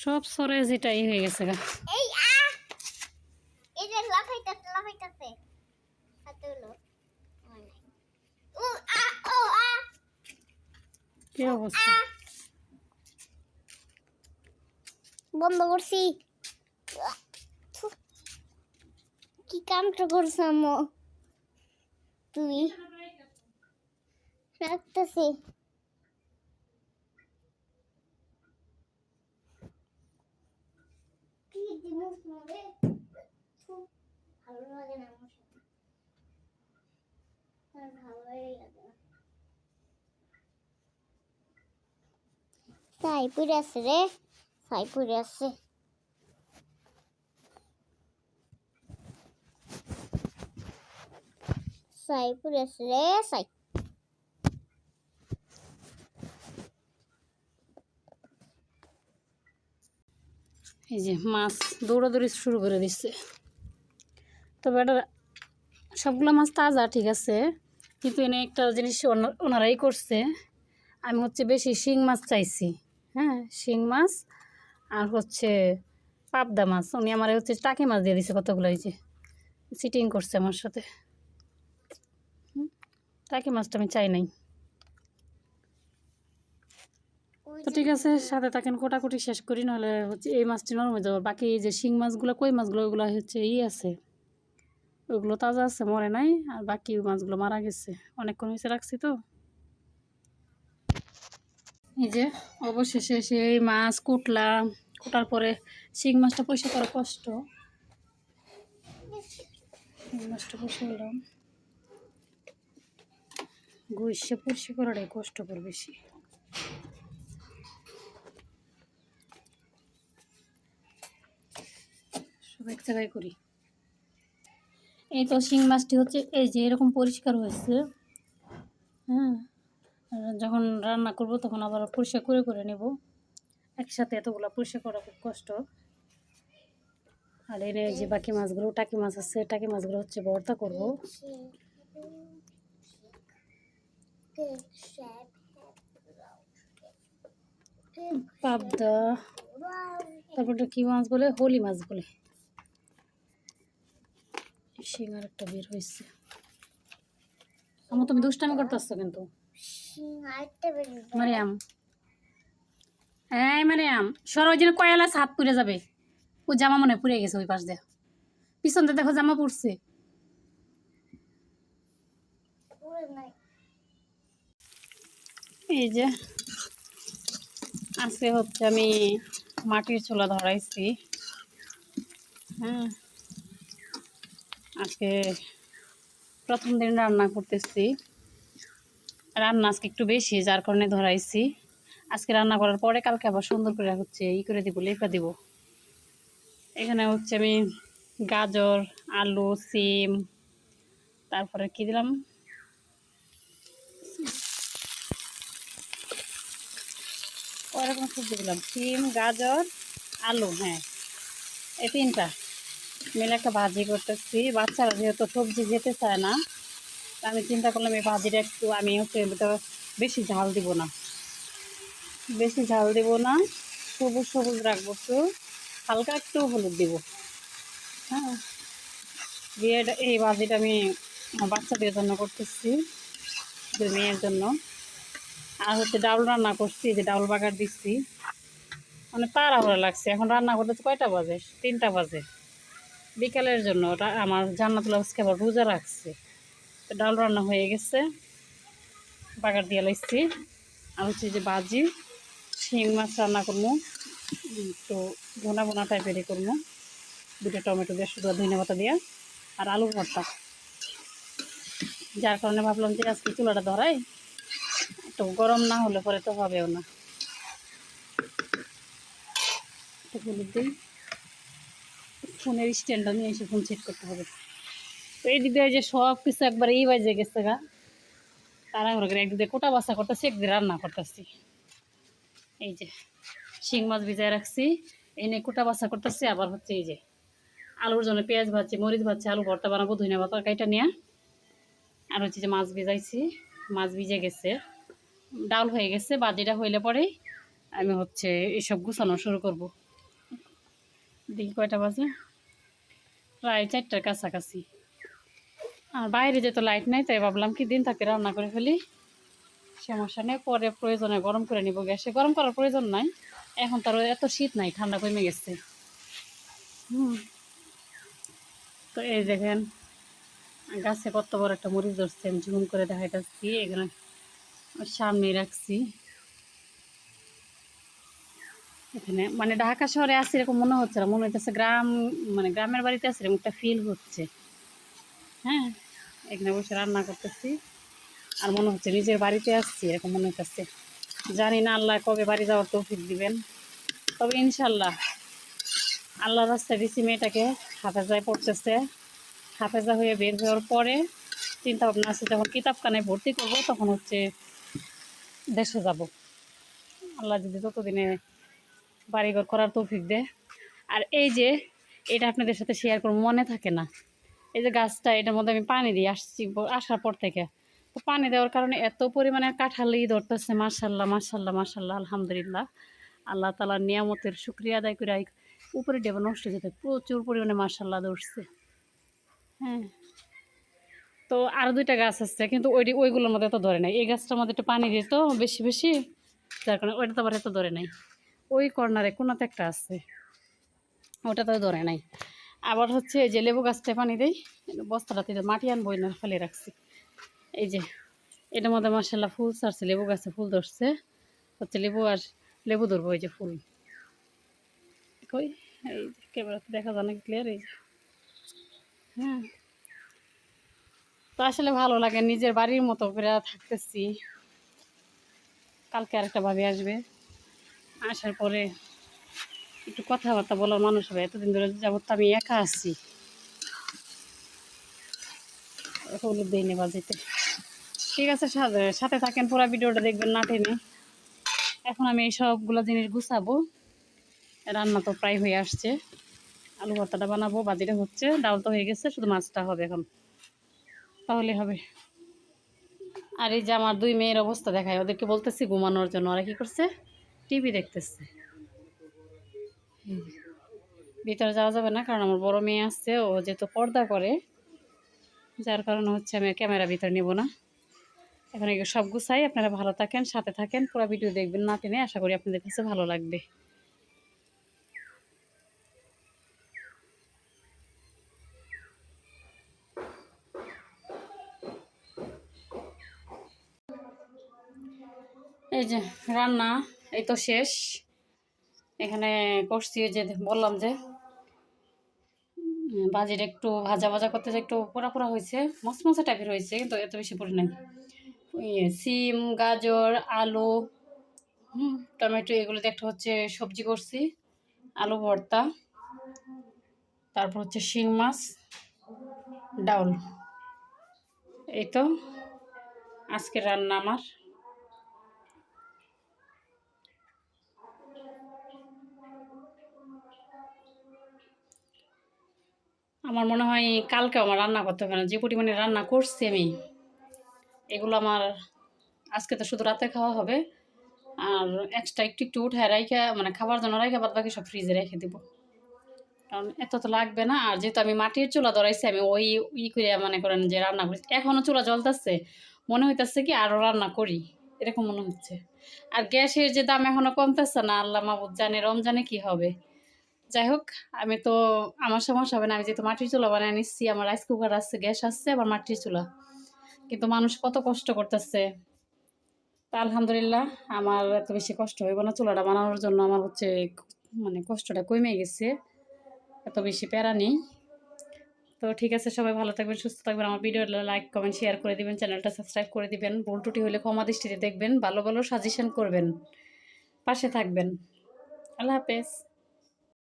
সব সরে যেটাই হয়ে গেছে গা। এই আ! এই যে লাফাইতাছে লাফাইতাছে। হাতে ও আ ও আ! কি অবস্থা? বন্ধ করছি। কি কামটা করছ আম্মু? তুই? রাখতেছি কি দিমুস মরে থু, ভালো লাগে না আমার সাথে আর ভালো লাগে না তাই পুরে আছে রে তাই পুরে আছে সাই পুরে আছে রে সাই এই যে মাছ দৌড়াদৌড়ি শুরু করে দিচ্ছে তবে এটা সবগুলো মাছ তাজা, ঠিক আছে। কিন্তু এনে একটা জিনিস ওনা- ওনারাই করছে। আমি হচ্ছে বেশি শিং মাছ চাইছি হ্যাঁ? শিং মাছ আর হচ্ছে পাবদা মাছ। উনি আমার হচ্ছে টাকি মাছ দিয়ে দিছে কতগুলো, এই যে সিটিং করছে আমার সাথে। টাকি মাছটা আমি চাই নাই। তো ঠিক আছে, সাথে থাকেন, কোটাকুটি শেষ করি নাহলে হচ্ছে এই মাছটি নরম হয়ে যাবে। বাকি এই যে শিং মাছগুলো, কই মাছগুলো ওগুলো হচ্ছে ই আছে। ওইগুলো তাজা আছে, মরে নাই, আর বাকি মাছগুলো মারা গেছে। অনেকক্ষণ হয়েছে রাখছি তো। এই যে অবশেষে সেই মাছ কুটলাম। কুটার পরে শিং মাছটা পয়সা করা কষ্ট। মাছটা পয়সা করলাম ঘুষে পরিষ্কার করাটাই কষ্টকর বেশি। সব এক জায়গায় করি। এই তো শিং মাছটি হচ্ছে, এই যে এরকম পরিষ্কার হয়েছে হ্যাঁ? যখন রান্না করব তখন আবার পরিষ্কার করে করে নেব। একসাথে এতগুলো পরিষ্কার করা খুব কষ্ট। আর এই যে বাকি মাছগুলো, টাকি মাছ আছে, টাকি মাছগুলো হচ্ছে ভর্তা করব। পাবদা তারপরটা কি মাছ বলে? হোলি মাছ বলে। শিং আর একটা বের হয়েছে আমার তুমি দুষ্টামি করতেছো কিন্তু। মারিয়াম। এই মারিয়াম সরো ওই জন্য কয়ালা হাত পুড়ে যাবে। ও জামা মনে পুড়ে গেছে ওই পাশ দিয়ে। পিছনতে দেখো জামা পুড়ছে। এই যে আজকে হচ্ছে আমি মাটির চুলা ধরাইছি। হ্যাঁ। আজকে প্রথম দিন রান্না করতেছি। রান্না আজকে একটু বেশি, যার কারণে ধরাইছি। আজকে রান্না করার পরে কালকে আবার সুন্দর করে হচ্ছে ই করে দিব, লেপা দিব। এখানে হচ্ছে আমি গাজর, আলু, সিম, তারপরে কি দিলাম? ওরকম সবজি দিলাম, সিম, গাজর, আলু হ্যাঁ এই তিনটা। মিলে একটা ভাজি করতেছি। বাচ্চারা যেহেতু সবজি যেতে চায় না আমি চিন্তা করলাম এই ভাজিটা একটু আমি হচ্ছে বেশি ঝাল দিব না। বেশি ঝাল দিব না, সবুজ সবুজ রাখব একটু, হালকা একটু হলুদ দিব। হ্যাঁ। দিয়ে এই ভাজিটা আমি বাচ্চাদের জন্য করতেছি মেয়ের জন্য। আর হচ্ছে ডাউল রান্না করছি যে ডাউল বাগার দিচ্ছি মানে তাড়াহুড়া লাগছে, এখন রান্না করতে কয়টা বাজে? তিনটা বাজে। বিকালের জন্য, ওটা আমার জান্নাতুল আজকে আবার রোজা রাখছে। ডাল রান্না হয়ে গেছে, বাগার দিয়ে লাইছি। আর হচ্ছে যে বাজি শিং মাছ রান্না করব তো ভোনা ভোনা টাইপেরই করব। দুটো টমেটো দিয়ে শুধু ধনে পাতা দিয়ে, আর আলু ভর্তা। যার কারণে ভাবলাম যে আজকে চুলাটা ধরাই তো গরম না হলে পরে তো হবেও না। হলুদ দিই। ফোনের স্ট্যান্ডটা নিয়ে এসে ফোন সেট করতে হবে। তো এই দিকে যে সব কিছু একবার এই বাজে গেছে গা। তারা ঘরে করে একদিকে কোটা বাসা করতেছি, একদিকে রান্না করতেছি। এই যে শিং মাছ ভিজায় রাখছি, এই নিয়ে কোটা বাসা করতেছি, আবার হচ্ছে এই যে আলুর জন্য পেঁয়াজ ভাজছি, মরিচ ভাজছি, আলু ভর্তা বানাবো, ধনিয়া পাতা তরকারিটা নিয়ে। আর হচ্ছে যে মাছ ভিজাইছি, মাছ ভিজে গেছে, ডাল হয়ে গেছে, বাজিটা হইলে পরে আমি হচ্ছে এসব গুছানো শুরু করব। দেখি কয়টা বাজে? প্রায় চারটার কাছাকাছি। আর বাইরে যেহেতু লাইট নাই, তাই ভাবলাম কি দিন থাকে রান্না করে ফেলি। সমস্যা নেই, পরে প্রয়োজনে গরম করে নিব গ্যাসে। গরম করার প্রয়োজন নাই, এখন তার এত শীত নাই, ঠান্ডা কমে গেছে। হুম। তো এই দেখেন, গাছে কত বড় একটা মরিচ ধরছে, আমি ঝুম করে দেখাইতেছি এখানে সামনে রাখছি। এখানে। মানে ঢাকা শহরে আছে এরকম মনে হচ্ছে না, মনে হচ্ছে গ্রাম মানে গ্রামের বাড়িতে আছে এরকম একটা ফিল হচ্ছে। হ্যাঁ এখানে বসে রান্না করতেছি। আর মনে হচ্ছে নিজের বাড়িতে আসছি, এরকম মনে হচ্ছে জানি না আল্লাহ কবে বাড়ি যাওয়ার তৌফিক দিবেন। তবে ইনশাল্লাহ আল্লাহ রাস্তায় দিছি মেয়েটাকে, হাফেজায় পড়তেছে। হাফেজা হয়ে বের হওয়ার পরে চিন্তা ভাবনা আছে, যখন কিতাবখানায় ভর্তি করব তখন হচ্ছে দেশে যাব। আল্লাহ যদি ততদিনে বাড়িঘর করার তৌফিক দেয়। আর এই যে এটা আপনাদের সাথে শেয়ার করব, মনে থাকে না। এই যে গাছটা, এটার মধ্যে আমি পানি দিয়ে আসছি আসার পর থেকে। তো পানি দেওয়ার কারণে এত পরিমাণে কাঁঠালি ধরতেছে মার্শাল্লাহ মার্শাল্লাহ মার্শাল্লাহ আলহামদুলিল্লাহ। আল্লাহ তালার নিয়ামতের শুক্রিয়া আদায় করে উপরে ডেবে নষ্ট যেতে প্রচুর পরিমাণে মার্শাল্লাহ ধরছে। হ্যাঁ। তো আরও দুইটা গাছ আছে, কিন্তু ওই ওইগুলোর মধ্যে তো ধরে নাই। এই গাছটার মধ্যে একটু পানি দিত বেশি বেশি, যার কারণে ওইটা তো আবার এত ধরে নাই। ওই কর্নারে, কোনাতে একটা আছে। ওটা তো ধরে নাই। আবার হচ্ছে এই যে লেবু গাছটা পানি দেই বস্তাটাতে মাটি আনব না ফেলে রাখছি। এই যে, এটার মধ্যে মার্শাল্লাহ ফুল ছাড়ছে, লেবু গাছে ফুল ধরছে। হচ্ছে লেবু আর লেবু ধরবো, এই যে ফুল। কই? এই ক্যামেরাতে দেখা যায় না ক্লিয়ার এই হ্যাঁ। তো আসলে ভালো লাগে, নিজের বাড়ির মতো করে থাকতেছি। কালকে আরেকটা ভাবি আসবে। আসার পরে একটু কথাবার্তা বলার মানুষ হবে। এতদিন ধরে যাবত তো আমি একা আছি। হলুদ দিই বাজিতে। ঠিক আছে সাথে থাকেন, পুরো ভিডিওটা দেখবেন না টেনে। এখন আমি এই সবগুলো জিনিস গুছাবো। রান্না তো প্রায় হয়ে আসছে। আলু ভর্তাটা বানাবো, বাজিটা হচ্ছে, ডাল তো হয়ে গেছে, শুধু মাছটা হবে এখন। তাহলে হবে। আর এই যে আমার দুই মেয়ের অবস্থা দেখায়, ওদেরকে বলতেছি ঘুমানোর জন্য, ওরা কি করছে? টিভি দেখতেছে। ভিতরে যাওয়া যাবে না, কারণ আমার বড় মেয়ে আসছে ও যেহেতু পর্দা করে, যার কারণে হচ্ছে আমি ক্যামেরা ভিতরে নেব না। এখন এগুলো সব গুছাই, আপনারা ভালো থাকেন, সাথে থাকেন, পুরো ভিডিও দেখবেন না টেনে, আশা করি আপনাদের কাছে ভালো লাগবে। এই যে রান্না। এই তো শেষ। এখানে করছি যে বললাম যে বাজির একটু ভাজা ভাজা করতে একটু পোড়া পোড়া হয়েছে মশমশা টাইপের হয়েছে, কিন্তু এত বেশি পড়ে নাই। সিম, গাজর, আলু, হুম, টমেটো, এগুলো দিয়ে একটা হচ্ছে সবজি করছি, আলু ভর্তা, তারপর হচ্ছে শিং মাছ, ডাউল। এই তো, আজকের রান্না আমার। আমার মনে হয় কালকে আমার রান্না করতে হবে না। যে পরিমাণে রান্না করছি আমি, এগুলো আমার আজকে তো শুধু রাতে খাওয়া হবে। আর এক্সট্রা একটু একটু উঠে রাইখা মানে খাবার জন্য রাইখা, বাদ বাকি সব ফ্রিজে রেখে দেবো। কারণ এত তো লাগবে না, আর যেহেতু আমি মাটির চুলা ধরাইছি, আমি ওই ই করে মনে করেন যে রান্না করি। এখনও চুলা জ্বলতেছে, মনে হইতেছে কি আরও রান্না করি, এরকম মনে হচ্ছে। আর গ্যাসের যে দাম এখনও কমতেছে না, আল্লাহ মাবুদ জানে, রমজানে কি হবে। যাই হোক, আমি তো আমার সমস্যা হবে না, আমি যেহেতু মাটির চুলা বানিয়ে নিচ্ছি, আমার রাইস কুকার আসছে গ্যাস আসছে আবার মাটির চুলা। কিন্তু মানুষ কত কষ্ট করতেছে। তা আলহামদুলিল্লাহ, আমার এত বেশি কষ্ট হইব না চুলাটা বানানোর জন্য, আমার হচ্ছে মানে কষ্টটা কমে গেছে, এত বেশি প্যারা নেই। তো ঠিক আছে, সবাই ভালো থাকবেন, সুস্থ থাকবেন, আমার ভিডিওটা লাইক কমেন্ট শেয়ার করে দিবেন চ্যানেলটা সাবস্ক্রাইব করে দিবেন, ভুল টুটি হলে ক্ষমা দৃষ্টিতে দেখবেন, ভালো ভালো সাজেশন করবেন। পাশে থাকবেন। আল্লাহ হাফেজ।